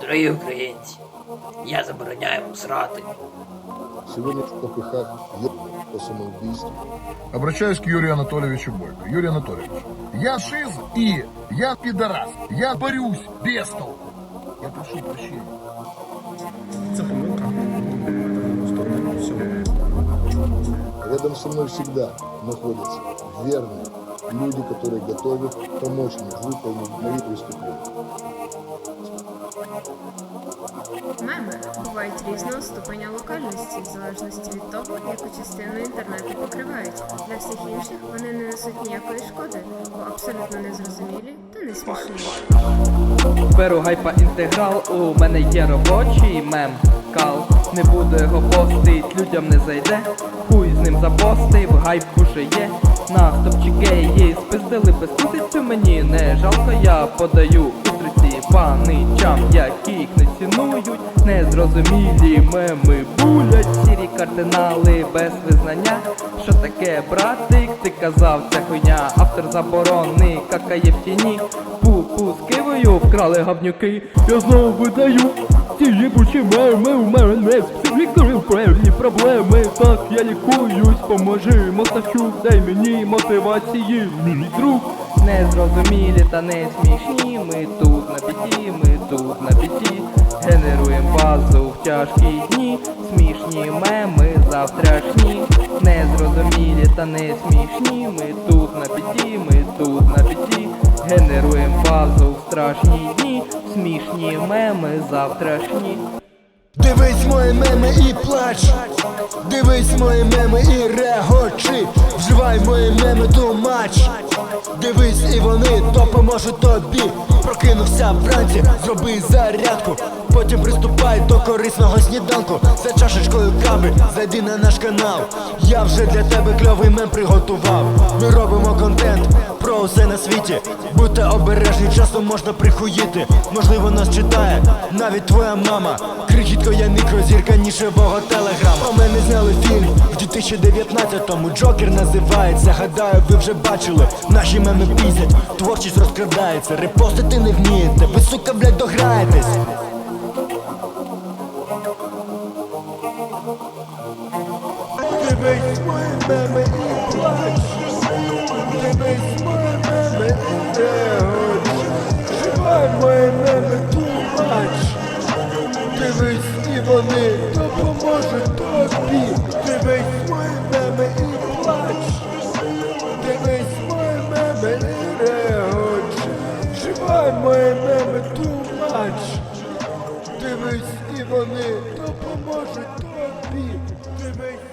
Дорогі українці, я забороняю вам срати. Сегодня в я по самоубийству. Обращаюсь к Юрию Анатольевичу Бойко. Юрий Анатольевич, я шиз и я пидорас. Я борюсь без толку. Я прошу прощения. Це помилка. Рядом со мной всегда находятся верные люди, которые готовы помочь мне выполнить мои преступления. Меми бувають різного ступеня локальності, в залежності від того, яку частину інтернету покривають. Для всіх інших вони не несуть ніякої шкоди, бо абсолютно незрозумілі та не смішні. Беру гайпа інтеграл, у мене є робочий мем кал. Не буду його постить, людям не зайде. Хуй з ним запостив, гайп уже є. На стопчики її спиздили без кусицю мені не жалко, я подаю устриці паничам, яких не цінують. Незрозумілі меми булять, сірі кардинали без визнання. Що таке, братик, ти казав, це хуйня, автор заборони, какає в тіні. Пу-пу з кивою вкрали гавнюки, я знову видаю. Ці їбучі меми, у мене не психікторів певні проблеми. Так я лікуюсь, поможи, Мостачук, дай мені мотивації, мій друг. Незрозумілі та не смішні, ми тут на піті, ми тут на піті. Генеруємо базу в тяжкі дні, смішні меми завтрашні. Незрозумілі та не смішні, ми тут на піті, ми тут на піті. Генеруємо фазу в страшні дні, смішні меми завтрашні. Дивись мої меми і плач, дивись мої меми і регочи, вживай мої меми тумач, дивись і вони допоможуть тобі. Прокинувся вранці, зроби зарядку, потім приступай до корисного сніданку. За чашечкою кави зайди на наш канал. Я вже для тебе кльовий мем приготував. Ми робимо контент про усе на світі. Будьте обережні, часом можна прихуїти. Можливо, нас читає навіть твоя мама. Крихітко, я мікрозірка нішевого телеграма. Про мене зняли фільм в 2019-му. Джокер називається. Гадаю, ви вже бачили. Наші меми піздять, творчість розкрадається. Репостити не вмієте, ви сука, блядь, дограєтесь. Дивись мої меми. Дивись і. Дивись і вони допоможуть тобі. Дивись мої меми і плач, дивись, і вони допоможуть тобі. Дивись.